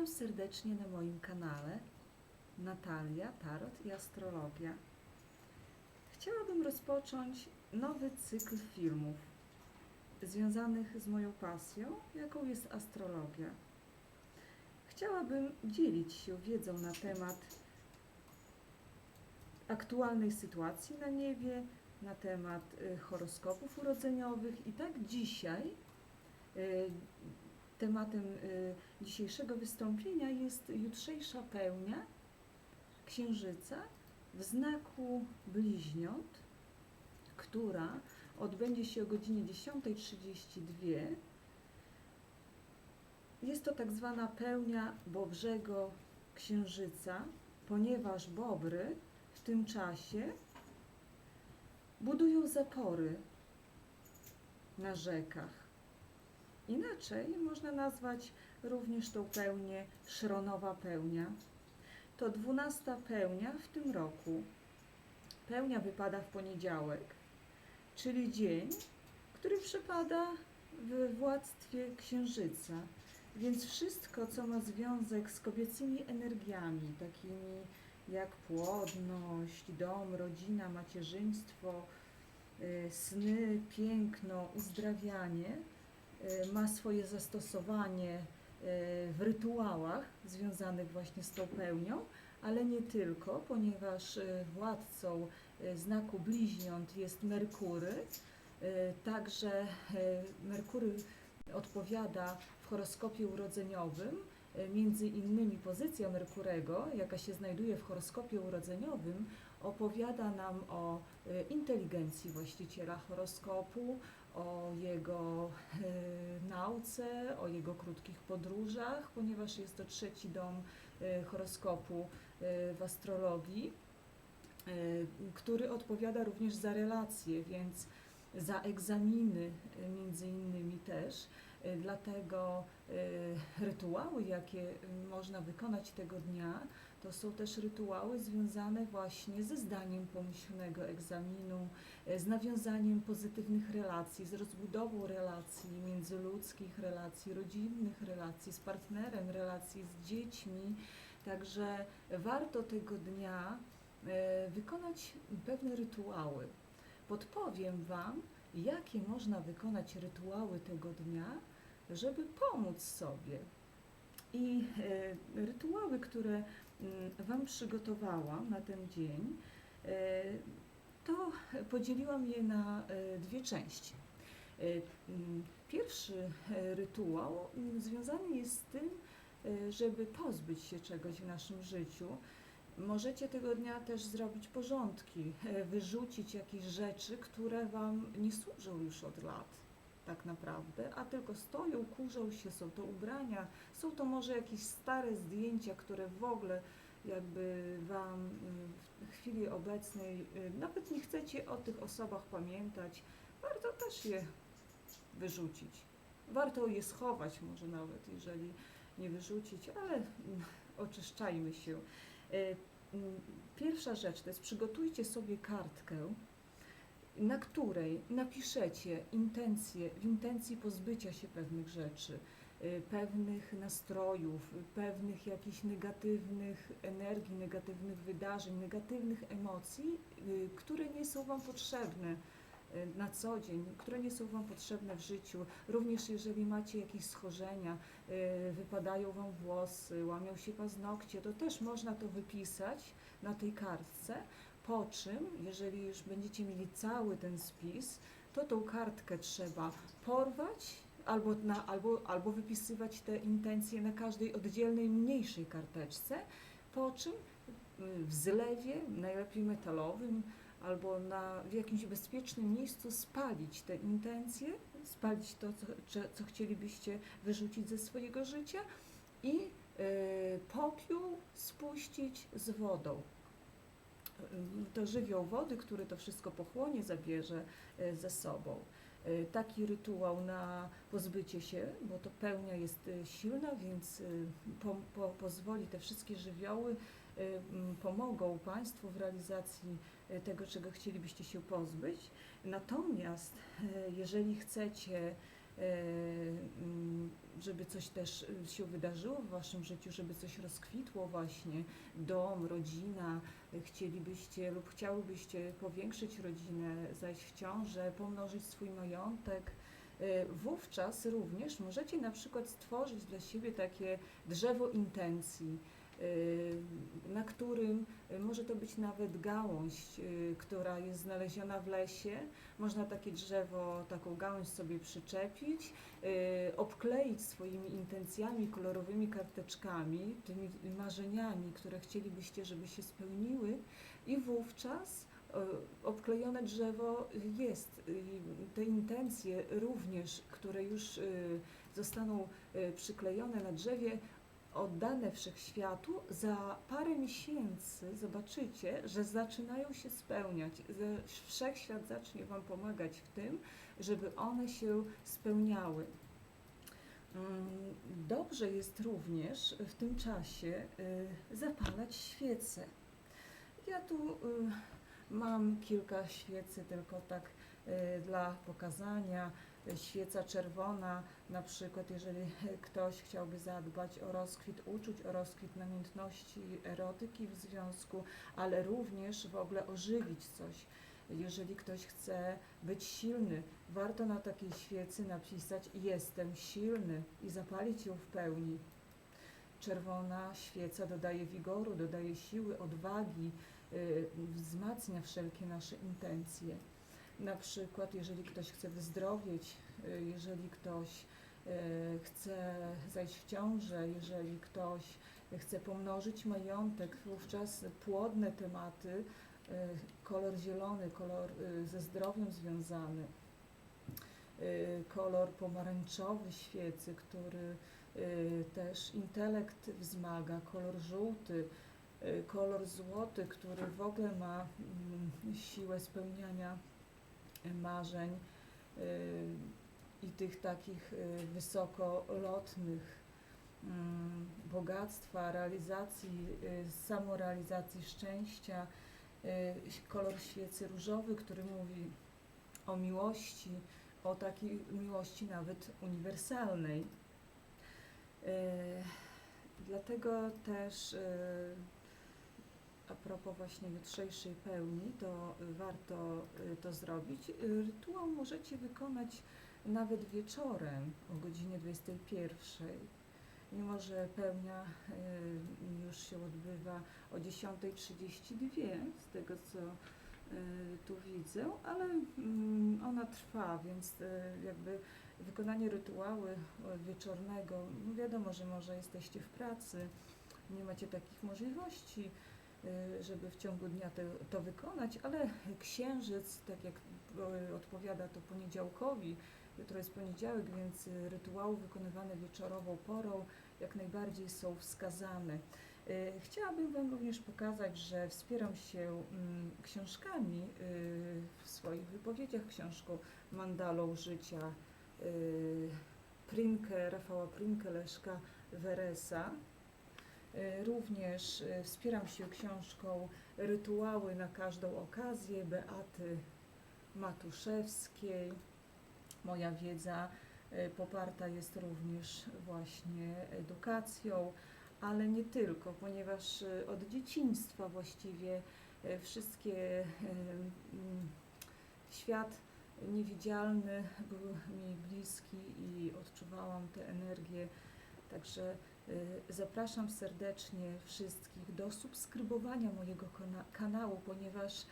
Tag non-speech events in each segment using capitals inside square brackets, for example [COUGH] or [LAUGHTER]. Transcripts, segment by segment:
Witam serdecznie na moim kanale Natalia, Tarot i Astrologia. Chciałabym rozpocząć nowy cykl filmów związanych z moją pasją, jaką jest astrologia. Chciałabym dzielić się wiedzą na temat aktualnej sytuacji na niebie, na temat y, horoskopów urodzeniowych i tak dzisiaj y, tematem y, dzisiejszego wystąpienia jest jutrzejsza pełnia Księżyca w znaku bliźniąt, która odbędzie się o godzinie 10.32. Jest to tak zwana pełnia Bobrzego Księżyca, ponieważ Bobry w tym czasie budują zapory na rzekach. Inaczej można nazwać również tą pełnię szronowa pełnia. To dwunasta pełnia w tym roku. Pełnia wypada w poniedziałek, czyli dzień, który przypada w władztwie księżyca. Więc wszystko, co ma związek z kobiecymi energiami, takimi jak płodność, dom, rodzina, macierzyństwo, y, sny, piękno, uzdrawianie, ma swoje zastosowanie y, w rytuałach związanych właśnie z tą pełnią, ale nie tylko, ponieważ y, władcą y, znaku bliźniąt jest Merkury. Y, Także y, Merkury odpowiada w horoskopie urodzeniowym, y, między innymi pozycja Merkurego, jaka się znajduje w horoskopie urodzeniowym, opowiada nam o y, inteligencji właściciela horoskopu, o jego y, nauce, o jego krótkich podróżach, ponieważ jest to trzeci dom y, horoskopu y, w astrologii, y, który odpowiada również za relacje, więc za egzaminy między innymi też. Dlatego y, rytuały, jakie można wykonać tego dnia, to są też rytuały związane właśnie ze zdaniem pomyślnego egzaminu, y, z nawiązaniem pozytywnych relacji, z rozbudową relacji międzyludzkich, relacji rodzinnych, relacji z partnerem, relacji z dziećmi. Także warto tego dnia y, wykonać pewne rytuały. Podpowiem Wam, jakie można wykonać rytuały tego dnia, żeby pomóc sobie. I e, rytuały, które Wam przygotowałam na ten dzień, e, to podzieliłam je na e, dwie części. Mm, Pierwszy rytuał związany jest z tym, żeby pozbyć się czegoś w naszym życiu. Możecie tego dnia też zrobić porządki, wyrzucić jakieś rzeczy, które Wam nie służą już od lat, tak naprawdę, a tylko stoją, kurzą się, są to ubrania, są to może jakieś stare zdjęcia, które w ogóle jakby Wam mm, w chwili obecnej y, nawet nie chcecie o tych osobach pamiętać, warto też je wyrzucić. Warto je schować może nawet, jeżeli nie wyrzucić, ale [LAUGHS] oczyszczajmy się. E, mm, Pierwsza rzecz to jest przygotujcie sobie kartkę, na której napiszecie intencje, w intencji pozbycia się pewnych rzeczy, y, pewnych nastrojów, y, pewnych jakichś negatywnych energii, negatywnych wydarzeń, negatywnych emocji, y, które nie są Wam potrzebne na co dzień, które nie są Wam potrzebne w życiu. Również jeżeli macie jakieś schorzenia, wypadają Wam włosy, łamią się paznokcie, to też można to wypisać na tej kartce. Po czym, jeżeli już będziecie mieli cały ten spis, to tą kartkę trzeba porwać albo, na, albo, albo wypisywać te intencje na każdej oddzielnej, mniejszej karteczce, po czym y, w zlewie, najlepiej metalowym, albo na, w jakimś bezpiecznym miejscu spalić te intencje, spalić to, co, co, chcielibyście wyrzucić ze swojego życia i y, popiół spuścić z wodą. Y, To żywioł wody, który to wszystko pochłonie, zabierze y, ze sobą. Y, Taki rytuał na pozbycie się, bo to pełnia jest silna, więc po, po, pozwoli te wszystkie żywioły pomogą Państwu w realizacji tego, czego chcielibyście się pozbyć. Natomiast jeżeli chcecie żeby coś też y, się wydarzyło w Waszym życiu, żeby coś rozkwitło właśnie, dom, rodzina, y, chcielibyście lub chciałybyście powiększyć rodzinę, zajść w ciążę, pomnożyć swój majątek, y, wówczas również możecie na przykład stworzyć dla siebie takie drzewo intencji, na którym y, może to być nawet gałąź, y, która jest znaleziona w lesie. Można takie drzewo, taką gałąź sobie przyczepić, y, obkleić swoimi intencjami, kolorowymi karteczkami, tymi marzeniami, które chcielibyście, żeby się spełniły i wówczas y, obklejone drzewo jest. y, Te intencje również, które już y, zostaną y, przyklejone na drzewie, oddane wszechświatu, za parę miesięcy zobaczycie, że zaczynają się spełniać. Wszechświat zacznie Wam pomagać w tym, żeby one się spełniały. Mm, Dobrze jest również w tym czasie y, zapalać świece. Ja tu y, mam kilka świecy, tylko tak y, dla pokazania. Świeca czerwona, na przykład, jeżeli ktoś chciałby zadbać o rozkwit uczuć, o rozkwit namiętności, erotyki w związku, ale również w ogóle ożywić coś. Jeżeli ktoś chce być silny, warto na takiej świecy napisać jestem silny i zapalić ją w pełni. Czerwona świeca dodaje wigoru, dodaje siły, odwagi, y, wzmacnia wszelkie nasze intencje. Na przykład, jeżeli ktoś chce wyzdrowieć, y, jeżeli ktoś y, chce zajść w ciążę, jeżeli ktoś chce pomnożyć majątek, wówczas płodne tematy, y, kolor zielony, kolor ze zdrowiem związany, kolor pomarańczowy świecy, który też intelekt wzmaga, kolor żółty, kolor złoty, który w ogóle ma mm, siłę spełniania marzeń y, i tych takich y, wysokolotnych mm, bogactwa, realizacji, y, samorealizacji szczęścia. Y, Kolor świecy różowy, który mówi o miłości, o takiej miłości nawet uniwersalnej. Y, Dlatego też y, a propos właśnie jutrzejszej pełni, to y, warto y, to zrobić. Y, Rytuał możecie wykonać nawet wieczorem o godzinie 21. Mimo, że pełnia już się odbywa o 10.32, z tego co tu widzę, ale mm, ona trwa, więc jakby wykonanie rytuału wieczornego, no wiadomo, że może jesteście w pracy, nie macie takich możliwości, żeby w ciągu dnia te, to wykonać, ale księżyc, tak jak y, odpowiada to poniedziałkowi, jutro jest poniedziałek, więc y, rytuały wykonywane wieczorową porą jak najbardziej są wskazane. Y, Chciałabym Wam również pokazać, że wspieram się mm, książkami y, w swoich wypowiedziach, książką Mandalą Życia y, Prinkę, Rafała Prinkę, Leszka Weresa. Y, Również y, wspieram się książką Rytuały na każdą okazję Beaty Matuszewskiej. Moja wiedza y, poparta jest również właśnie edukacją, ale nie tylko, ponieważ od dzieciństwa właściwie wszystkie świat niewidzialny był mi bliski i odczuwałam tę energię. Także zapraszam serdecznie wszystkich do subskrybowania mojego kona- kanału, ponieważ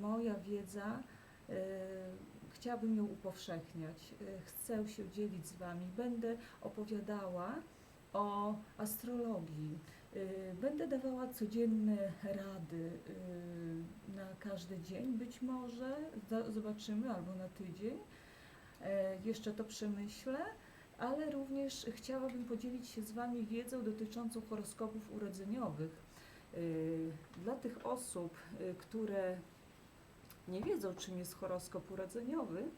moja wiedza y, chciałabym ją upowszechniać. Y, Chcę się dzielić z Wami. Będę opowiadała o astrologii. Y, Będę dawała codzienne rady y, na każdy dzień, być może zobaczymy albo na tydzień. Jeszcze to przemyślę, ale również chciałabym podzielić się z Wami wiedzą dotyczącą horoskopów urodzeniowych. Y, Dla tych osób, y, które nie wiedzą, czym jest horoskop urodzeniowy,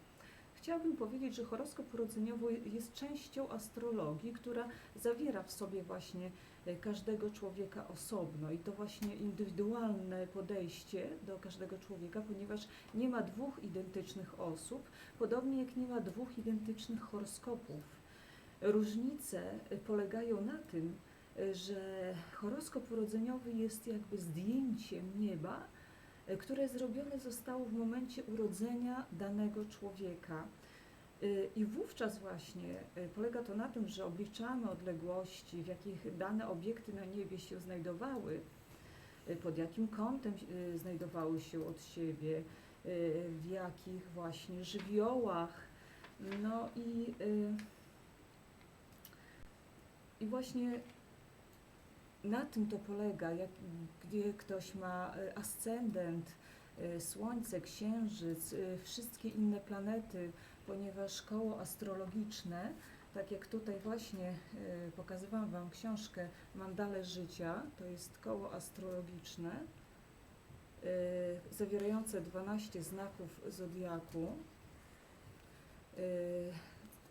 Chciałabym powiedzieć, że horoskop urodzeniowy jest częścią astrologii, która zawiera w sobie właśnie e, każdego człowieka osobno i to właśnie indywidualne podejście do każdego człowieka, ponieważ nie ma dwóch identycznych osób, podobnie jak nie ma dwóch identycznych horoskopów. Różnice polegają na tym, że horoskop urodzeniowy jest jakby zdjęciem nieba, które zrobione zostało w momencie urodzenia danego człowieka. I wówczas właśnie polega to na tym, że obliczamy odległości, w jakich dane obiekty na niebie się znajdowały, pod jakim kątem znajdowały się od siebie, w jakich właśnie żywiołach. No i, y, i właśnie na tym to polega, jak, gdzie ktoś ma y, ascendent, y, Słońce, Księżyc, y, wszystkie inne planety, ponieważ koło astrologiczne, tak jak tutaj właśnie pokazywałam Wam książkę Mandale Życia, to jest koło astrologiczne zawierające 12 znaków zodiaku.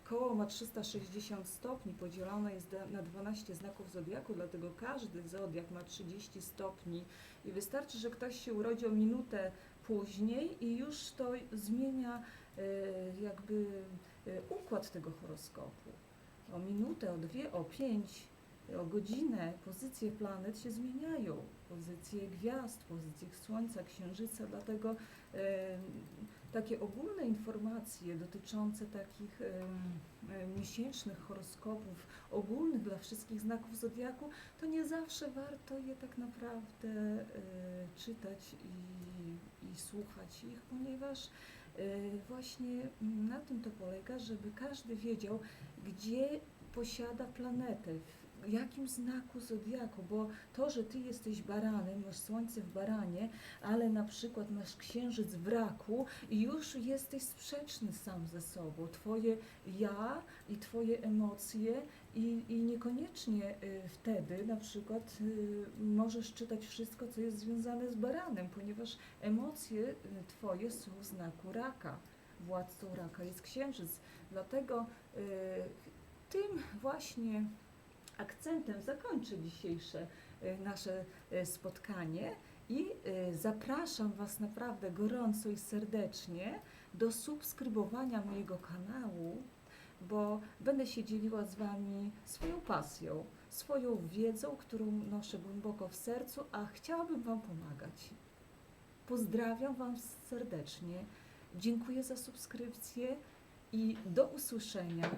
Koło ma 360 stopni, podzielone jest na 12 znaków zodiaku, dlatego każdy zodiak ma 30 stopni i wystarczy, że ktoś się urodzi o minutę później i już to zmienia e, jakby e, układ tego horoskopu. O minutę, o dwie, o pięć, o godzinę pozycje planet się zmieniają. Pozycje gwiazd, pozycje Słońca, Księżyca, dlatego takie ogólne informacje dotyczące takich miesięcznych horoskopów ogólnych dla wszystkich znaków zodiaku, to nie zawsze warto je tak naprawdę e, czytać i, i słuchać ich, ponieważ e, właśnie na tym to polega, żeby każdy wiedział, gdzie posiada planetę, jakim znaku zodiaku, bo to, że ty jesteś baranem, masz słońce w baranie, ale na przykład masz księżyc w raku i już jesteś sprzeczny sam ze sobą. Twoje ja i twoje emocje i, i niekoniecznie y, wtedy na przykład y, możesz czytać wszystko, co jest związane z baranem, ponieważ emocje y, twoje są w znaku raka. Władcą raka jest księżyc. Dlatego tym właśnie akcentem zakończę dzisiejsze y, nasze y, spotkanie i y, zapraszam Was naprawdę gorąco i serdecznie do subskrybowania mojego kanału, bo będę się dzieliła z Wami swoją pasją, swoją wiedzą, którą noszę głęboko w sercu, a chciałabym Wam pomagać. Pozdrawiam Was serdecznie, dziękuję za subskrypcję i do usłyszenia